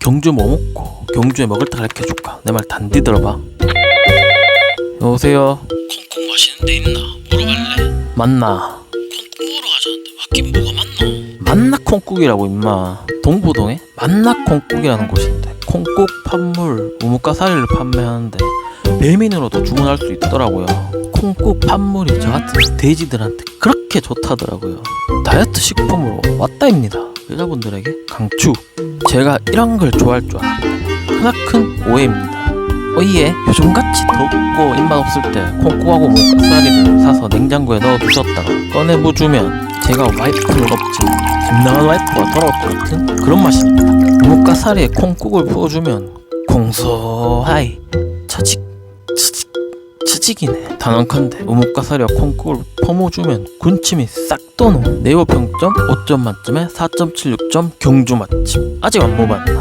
경주 뭐 먹고 경주에 먹을 때 가르쳐 줄까? 내 말 단디 들어봐. 여보세요? 콩콩 맛있는 데 있나? 보러 갈래? 맞나? 콩콩 먹으러 가자는데 맞긴 뭐가 맞노? 만나 콩국이라고 임마. 동부동에? 만나 콩국이라는 곳인데 콩국 판물 우뭇가 사리를 판매하는데 배민으로도 주문할 수 있더라고요. 콩국 판물이 저 같은 돼지들한테 그렇게 좋다더라고요. 다이어트 식품으로 왔다입니다 여자분들에게 강추. 제가 이런 걸 좋아할 줄 알았는데 크나큰 오해입니다. 어이에 요즘같이 덥고 입맛 없을 때 콩국하고 우뭇가사리를 사서 냉장고에 넣어 두셨다가 꺼내부주면 제가 와이프를 없지만 김나간 와이프가 돌아올 것 같은 그런 맛입니다. 무가사리에 콩국을 부어주면 공소하이 처직 처직이네. 단언컨대 우뭇가사리와 콩국을 퍼모주면 군침이 싹 도는 네이버 평점 5점 만점에 4.76점 경주 맛집 아직 안 먹어봤나?